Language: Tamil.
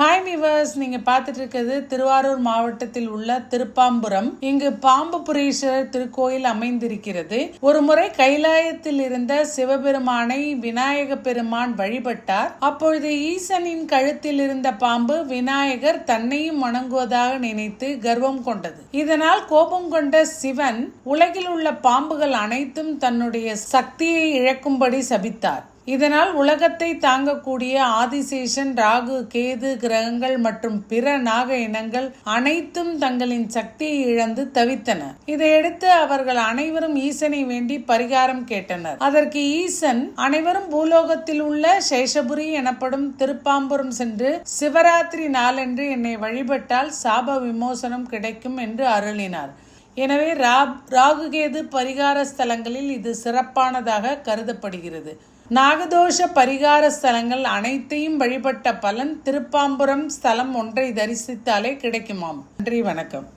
ஹாய் விவர்ஸ் நீங்க பார்த்துட்டு இருக்கிறது திருவாரூர் மாவட்டத்தில் உள்ள திருப்பாம்புரம். இங்கு பாம்புபுரீஸ்வரர் திருக்கோயில் அமைந்திருக்கிறது. ஒரு முறை கைலாயத்தில் இருந்த சிவபெருமானை விநாயக பெருமான் வழிபட்டார். அப்பொழுது ஈசனின் கழுத்தில் இருந்த பாம்பு விநாயகர் தன்னையும் வணங்குவதாக நினைத்து கர்வம் கொண்டது. இதனால் கோபம் கொண்ட சிவன் உலகில் உள்ள பாம்புகள் அனைத்தும் தன்னுடைய சக்தியை இழக்கும்படி சபித்தார். இதனால் உலகத்தை தாங்கக்கூடிய ஆதிசேஷன் ராகு கேது கிரகங்கள் மற்றும் பிற நாக இனங்கள் அனைத்தும் தங்களின் சக்தியை இழந்து தவித்தன. இதையடுத்து அவர்கள் அனைவரும் ஈசனை வேண்டி பரிகாரம் கேட்டனர். அதற்கு ஈசன் அனைவரும் பூலோகத்தில் உள்ள சேஷபுரி எனப்படும் திருப்பாம்புரம் சென்று சிவராத்திரி நாளன்று என்னை வழிபட்டால் சாப விமோசனம் கிடைக்கும் என்று அருளினார். எனவே ரா- ராகுகேது பரிகார ஸ்தலங்களில் இது சிறப்பானதாக கருதப்படுகிறது. நாகதோஷ பரிகார ஸ்தலங்கள் அனைத்தையும் வழிபட்ட பலன் திருப்பாம்புரம் ஸ்தலம் ஒன்றை தரிசித்தாலே கிடைக்குமாம். நன்றி வணக்கம்.